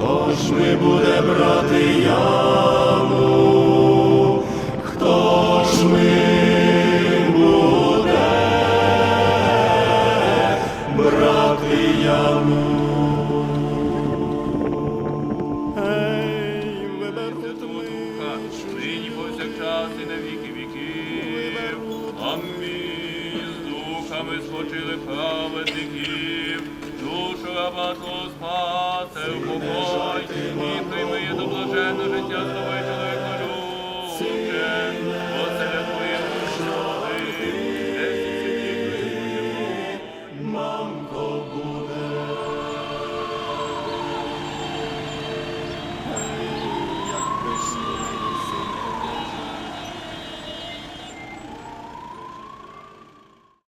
Хто ж ми буде брати яму? Хто ж ми буде брати яму? Ей, виберуть ми нині повсякчас і на віки віків. Амінь. З духами спочили праведників, душу раба Твого спасе і прийми